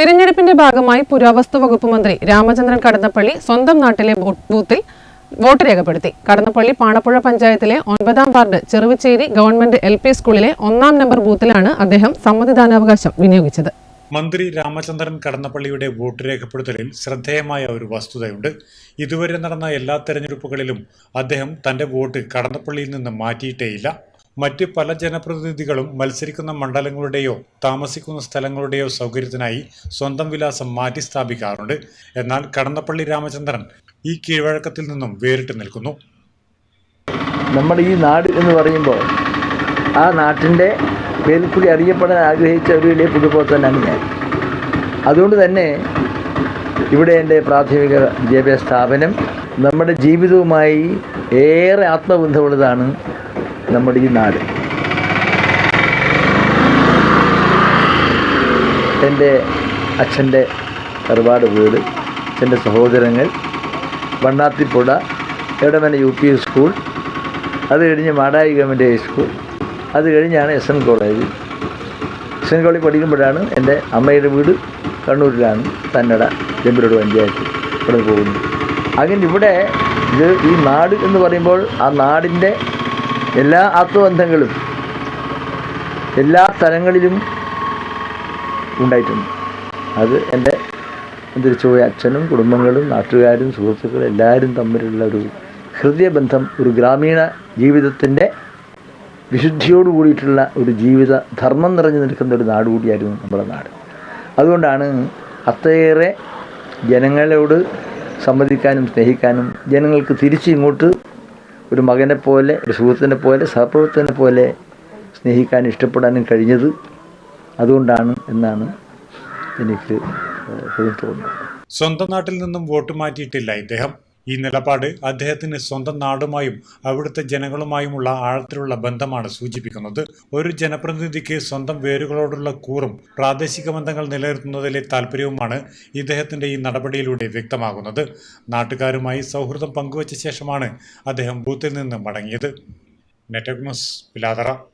തിരഞ്ഞെടുപ്പിന്റെ ഭാഗമായി പുരാവസ്തു വകുപ്പ് മന്ത്രി രാമചന്ദ്രൻ കടന്നപ്പള്ളി സ്വന്തം നാട്ടിലെ ബൂത്തിൽ വോട്ട് രേഖപ്പെടുത്തി. കടന്നപ്പള്ളി പാണപ്പുഴ പഞ്ചായത്തിലെ ഒൻപതാം ward Cheruvachery government L P സ്കൂളിലെ ഒന്നാം നമ്പർ ബൂത്തിലാണ് അദ്ദേഹം സമ്മതിദാനാവകാശം വിനിയോഗിച്ചത്. മന്ത്രി രാമചന്ദ്രൻ കടന്നപ്പള്ളിയുടെ വോട്ട് രേഖപ്പെടുത്തലിൽ ശ്രദ്ധേയമായ ഒരു വസ്തുതയുണ്ട്. ഇതുവരെ നടന്ന എല്ലാ തെരഞ്ഞെടുപ്പുകളിലും അദ്ദേഹം തന്റെ വോട്ട് കടന്നപ്പള്ളിയിൽ നിന്ന് മാറ്റിയിട്ടേയില്ല. മറ്റ് പല ജനപ്രതിനിധികളും മത്സരിക്കുന്ന മണ്ഡലങ്ങളുടെയോ താമസിക്കുന്ന സ്ഥലങ്ങളുടെയോ സൗകര്യത്തിനായി സ്വന്തം വിലാസം മാറ്റി സ്ഥാപിക്കാറുണ്ട്. എന്നാൽ കടന്നപ്പള്ളി രാമചന്ദ്രൻ ഈ കീഴ്വഴക്കത്തിൽ നിന്നും വേറിട്ട് നിൽക്കുന്നു. നമ്മുടെ ഈ നാട് എന്ന് പറയുമ്പോൾ ആ നാട്ടിന്റെ പേരിൽ കൂടി അറിയപ്പെടാൻ ആഗ്രഹിച്ച ഒരു വലിയ പുതുപ്രവർത്തനാണ് ഞാൻ. അതുകൊണ്ട് തന്നെ ഇവിടെ എന്റെ പ്രാഥമിക വിദ്യാഭ്യാസ സ്ഥാപനം നമ്മുടെ ജീവിതവുമായി ഏറെ ആത്മബന്ധമുള്ളതാണ് നമ്മുടെ ഈ നാട്. എന്റെ അച്ഛന്റെ ഒരുപാട് വീട് അച്ഛന്റെ സഹോദരങ്ങൾ Vannathippuzha Edamana U P school അത് കഴിഞ്ഞ് മാടായി ഗവൺമെന്റ് ഹൈസ്കൂൾ അത് കഴിഞ്ഞാണ് S N college. S N college പഠിക്കുമ്പോഴാണ് എന്റെ അമ്മയുടെ വീട് കണ്ണൂരിലാണ് തന്നട ജംബിലോട് പഞ്ചായത്ത് ഇവിടെ പോകുന്നു അങ്ങനെ ഇവിടെ ഇത് ഈ നാട് എന്ന് പറയുമ്പോൾ ആ നാടിന്റെ എല്ലാ ആത്മബന്ധങ്ങളും എല്ലാ തലങ്ങളിലും ഉണ്ടായിട്ടുണ്ട്. അത് എന്റെ തിരിച്ചുപോയ അച്ഛനും കുടുംബങ്ങളും നാട്ടുകാരും സുഹൃത്തുക്കളും എല്ലാവരും തമ്മിലുള്ള ഒരു ഹൃദയബന്ധം ഒരു ഗ്രാമീണ ജീവിതത്തിന്റെ വിശുദ്ധിയോട് കൂടിയിട്ടുള്ള ഒരു ജീവിത ധർമ്മം നിറഞ്ഞു നിൽക്കുന്ന ഒരു നാട് കൂടിയായിരുന്നു നമ്മുടെ നാട്. അതുകൊണ്ടാണ് അത്രയേറെ ജനങ്ങളോട് സംവദിക്കാനും സ്നേഹിക്കാനും ജനങ്ങൾക്ക് തിരിച്ച് ഇങ്ങോട്ട് ഒരു മകനെ പോലെ ഒരു സുഹൃത്തിനെ പോലെ സഹപ്രവർത്തകനെ പോലെ സ്നേഹിക്കാൻ ഇഷ്ടപ്പെടാനും കഴിഞ്ഞത് അതുകൊണ്ടാണ് എന്നാണ് എനിക്ക് തോന്നുന്നത്. സ്വന്തം നാട്ടിൽ നിന്നും വോട്ട് മാറ്റിയിട്ടില്ല ഇദ്ദേഹം. ഈ നിലപാട് അദ്ദേഹത്തിന് സ്വന്തം നാടുമായും അവിടുത്തെ ജനങ്ങളുമായുമുള്ള ആഴത്തിലുള്ള ബന്ധമാണ് സൂചിപ്പിക്കുന്നത്. ഒരു ജനപ്രതിനിധിക്ക് സ്വന്തം വേരുകളോടുള്ള കൂറും പ്രാദേശിക ബന്ധങ്ങൾ നിലനിർത്തുന്നതിലെ താല്പര്യവുമാണ് ഇദ്ദേഹത്തിന്റെ ഈ നടപടിയിലൂടെ വ്യക്തമാകുന്നത്. നാട്ടുകാരുമായി സൗഹൃദം പങ്കുവച്ച ശേഷമാണ് അദ്ദേഹം ബൂത്തിൽ നിന്ന് മടങ്ങിയത്. നെറ്റക് ന്യൂസ് പിലാതറ